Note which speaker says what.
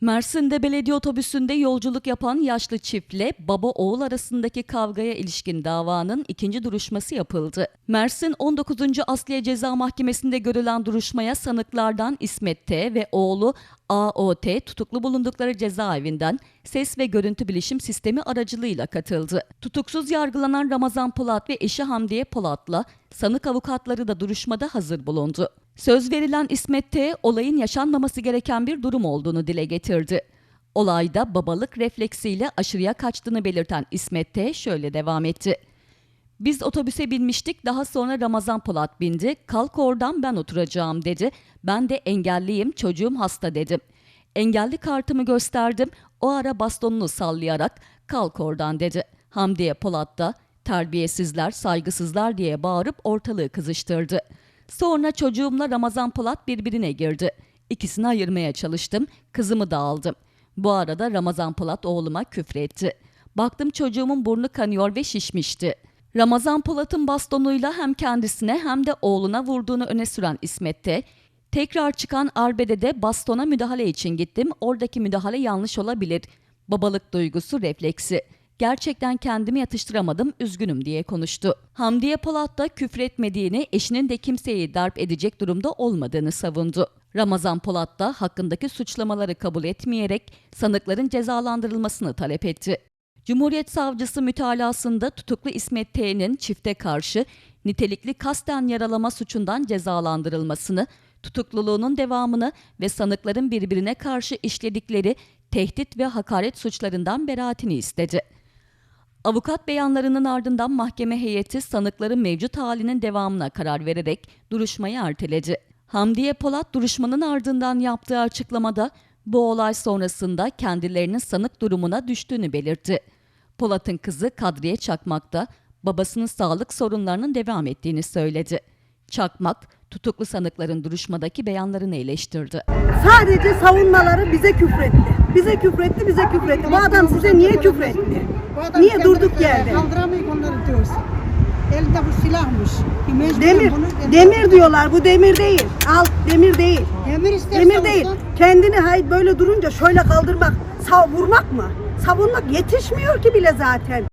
Speaker 1: Mersin'de belediye otobüsünde yolculuk yapan yaşlı çiftle baba oğul arasındaki kavgaya ilişkin davanın ikinci duruşması yapıldı. Mersin 19. Asliye Ceza Mahkemesi'nde görülen duruşmaya sanıklardan İsmet T ve oğlu AOT tutuklu bulundukları cezaevinden ses ve görüntü bilişim sistemi aracılığıyla katıldı. Tutuksuz yargılanan Ramazan Polat ve eşi Hamdiye Polat'la sanık avukatları da duruşmada hazır bulundu. Söz verilen İsmet T, olayın yaşanmaması gereken bir durum olduğunu dile getirdi. Olayda babalık refleksiyle aşırıya kaçtığını belirten İsmet T şöyle devam etti. Biz otobüse binmiştik daha sonra Ramazan Polat bindi. Kalk oradan ben oturacağım dedi. Ben de engelliyim çocuğum hasta dedim. Engelli kartımı gösterdim. O ara bastonunu sallayarak kalk oradan dedi. Hamdiye Polat da terbiyesizler, saygısızlar diye bağırıp ortalığı kızıştırdı. Sonra çocuğumla Ramazan Polat birbirine girdi. İkisini ayırmaya çalıştım. Kızımı da aldım. Bu arada Ramazan Polat oğluma küfretti. Baktım çocuğumun burnu kanıyor ve şişmişti. Ramazan Polat'ın bastonuyla hem kendisine hem de oğluna vurduğunu öne süren İsmet'te tekrar çıkan arbedede bastona müdahale için gittim. Oradaki müdahale yanlış olabilir. Babalık duygusu refleksi. Gerçekten kendimi yatıştıramadım, üzgünüm diye konuştu. Hamdiye Polat da küfretmediğini, eşinin de kimseyi darp edecek durumda olmadığını savundu. Ramazan Polat da hakkındaki suçlamaları kabul etmeyerek sanıkların cezalandırılmasını talep etti. Cumhuriyet Savcısı mütalasında tutuklu İsmet T'nin çifte karşı nitelikli kasten yaralama suçundan cezalandırılmasını, tutukluluğunun devamını ve sanıkların birbirine karşı işledikleri tehdit ve hakaret suçlarından beraatini istedi. Avukat beyanlarının ardından mahkeme heyeti sanıkların mevcut halinin devamına karar vererek duruşmayı erteledi. Hamdiye Polat duruşmanın ardından yaptığı açıklamada bu olay sonrasında kendilerinin sanık durumuna düştüğünü belirtti. Polat'ın kızı Kadriye Çakmak da babasının sağlık sorunlarının devam ettiğini söyledi. Çakmak, tutuklu sanıkların duruşmadaki beyanlarını eleştirdi.
Speaker 2: Sadece savunmaları bize küfretti. Bize küfretti, bize küfretti. Bu adam size niye küfretti? Niye durduk yerde?
Speaker 3: Kaldıramayız onları diyorsun. Elinde bu silahmış.
Speaker 2: Demir, demir diyorlar. Bu demir değil. Al, demir değil.
Speaker 3: Demir istersen
Speaker 2: Demir değil.
Speaker 3: olsun.
Speaker 2: Kendini hay böyle durunca şöyle kaldırmak, sav vurmak mı? Savunmak yetişmiyor ki bile zaten.